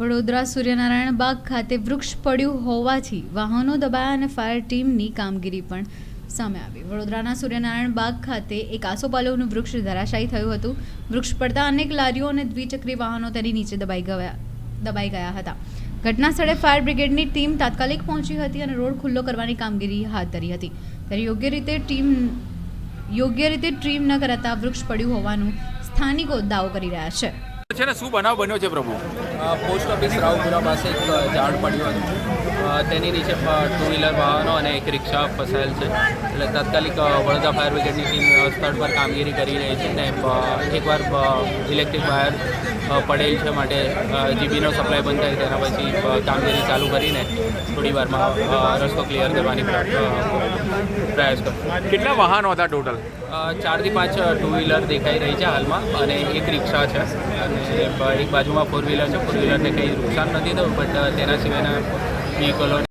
વડોદરા સૂર્યનારાયણ બાગ ખાતે વૃક્ષ પડ્યું હોવાથી વાહનો દબાયા અને ફાયર ટીમની કામગીરી પણ સામે આવી. વડોદરાના સૂર્યનારાયણ બાગ ખાતે એક આસોપાલવનું વૃક્ષ ધરાશાયી થયું હતું. વૃક્ષ પડતા અનેક લારીઓ અને દ્વિચક્રી વાહનો તેની નીચે દબાઈ ગયા દબાઈ ગયા હતા. ઘટના સ્થળે ફાયર બ્રિગેડની ટીમ તાત્કાલિક પહોંચી હતી અને રોડ ખુલ્લો કરવાની કામગીરી હાથ ધરી હતી. ત્યારે યોગ્ય રીતે ટીમ, યોગ્ય રીતે ટ્રીમ ન કરાતા વૃક્ષ પડ્યું હોવાનું સ્થાનિકો દાવો કરી રહ્યા છે. છે ને, શું બનાવ બન્યો છે પ્રભુ? પોસ્ટ ઓફિસ રાવપુરા પાસે એક ઝાડ પડ્યું હતું. તેની નીચે ટુ વ્હીલર વાહનો અને એક રિક્ષા ફસાયેલ છે. એટલે તાત્કાલિક વડોદરા ફાયર બ્રિગેડની ટીમ સ્થળ પર કામગીરી કરી રહી છે. ને એકવાર ઇલેક્ટ્રિક વાયર પડેલ છે માટે જીબીનો સપ્લાય બંધ થાય તેના પછી કામગીરી ચાલુ કરીને થોડી વારમાં રસ્તો ક્લિયર કરવાની પ્ર- પ્રયાસ કરશું કેટલા વાહનો હતા ટોટલ ચારથી પાંચ ટુ વ્હીલર દેખાઈ રહી છે હાલમાં અને એક રિક્ષા છે. અને એક બાજુમાં ફોર વ્હીલર છે. ફોર વ્હીલરને કંઈ નુકસાન નથી થયું બટ તેના સિવાયના વ્હીકલો